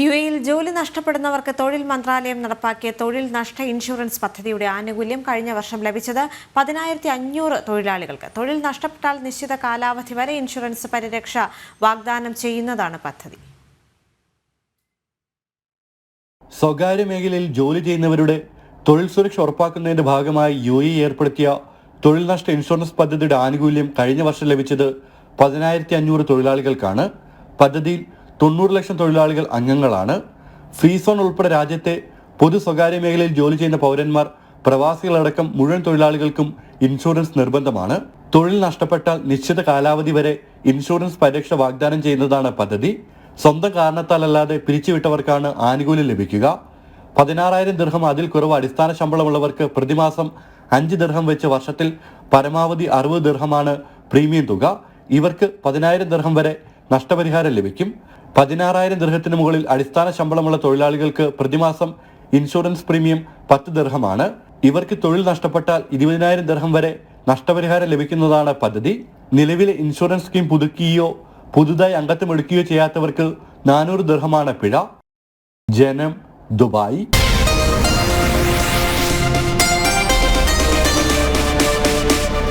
U എയിൽ ജോലി നഷ്ടപ്പെടുന്നവർക്ക് തൊഴിൽ മന്ത്രാലയം നടപ്പാക്കിയ തൊഴിൽ നഷ്ട ഇൻഷുറൻസ് പദ്ധതിയുടെ ആനുകൂല്യം കഴിഞ്ഞ വർഷം ലഭിച്ചത് പതിനായിരത്തി അഞ്ഞൂറ് തൊഴിലാളികൾക്ക്. തൊഴിൽ നഷ്ടപ്പെട്ടാൽ നിശ്ചിത കാലാവധി വരെ ഇൻഷുറൻസ് പരിരക്ഷ വാഗ്ദാനം ചെയ്യുന്നതാണ് പദ്ധതി. സ്വകാര്യ മേഖലയിൽ ജോലി ചെയ്യുന്നവരുടെ തൊഴിൽ സുരക്ഷ ഉറപ്പാക്കുന്നതിന്റെ ഭാഗമായി യു എ ഏർപ്പെടുത്തിയ തൊഴിൽ നഷ്ട ഇൻഷുറൻസ് പദ്ധതിയുടെ ആനുകൂല്യം കഴിഞ്ഞ വർഷം ലഭിച്ചത് പതിനായിരത്തി അഞ്ഞൂറ് തൊഴിലാളികൾക്കാണ്. പദ്ധതിയിൽ തൊണ്ണൂറ് ലക്ഷം തൊഴിലാളികൾ അംഗങ്ങളാണ്. ഫ്രീ സോൺ ഉൾപ്പെടെ രാജ്യത്തെ പൊതു സ്വകാര്യ മേഖലയിൽ ജോലി ചെയ്യുന്ന പൗരന്മാർ പ്രവാസികളടക്കം മുഴുവൻ തൊഴിലാളികൾക്കും ഇൻഷുറൻസ് നിർബന്ധമാണ്. തൊഴിൽ നഷ്ടപ്പെട്ടാൽ നിശ്ചിത കാലാവധി വരെ ഇൻഷുറൻസ് പരിരക്ഷ വാഗ്ദാനം ചെയ്യുന്നതാണ് പദ്ധതി. സ്വന്തം കാരണത്താലല്ലാതെ പിരിച്ചുവിട്ടവർക്കാണ് ആനുകൂല്യം ലഭിക്കുക. പതിനാറായിരം ദീർഘം അതിൽ കുറവ് അടിസ്ഥാന ശമ്പളമുള്ളവർക്ക് പ്രതിമാസം അഞ്ച് ദീർഘം വെച്ച് വർഷത്തിൽ പരമാവധി അറുപത് ദീർഘമാണ് പ്രീമിയം തുക. ഇവർക്ക് പതിനായിരം ദീർഘം വരെ നഷ്ടപരിഹാരം ലഭിക്കും. പതിനാറായിരം ദീർഘത്തിന് മുകളിൽ അടിസ്ഥാന ശമ്പളമുള്ള തൊഴിലാളികൾക്ക് പ്രതിമാസം ഇൻഷുറൻസ് പ്രീമിയം പത്ത് ദീർഘമാണ് ഇവർക്ക് തൊഴിൽ നഷ്ടപ്പെട്ടാൽ ഇരുപതിനായിരം ദീർഘം വരെ നഷ്ടപരിഹാരം ലഭിക്കുന്നതാണ് പദ്ധതി. നിലവിലെ ഇൻഷുറൻസ് സ്കീം പുതുക്കുകയോ പുതുതായി അംഗത്വം എടുക്കുകയോ ചെയ്യാത്തവർക്ക് നാനൂറ് ദീർഘമാണ് പിഴ. ജനം ദുബായ്.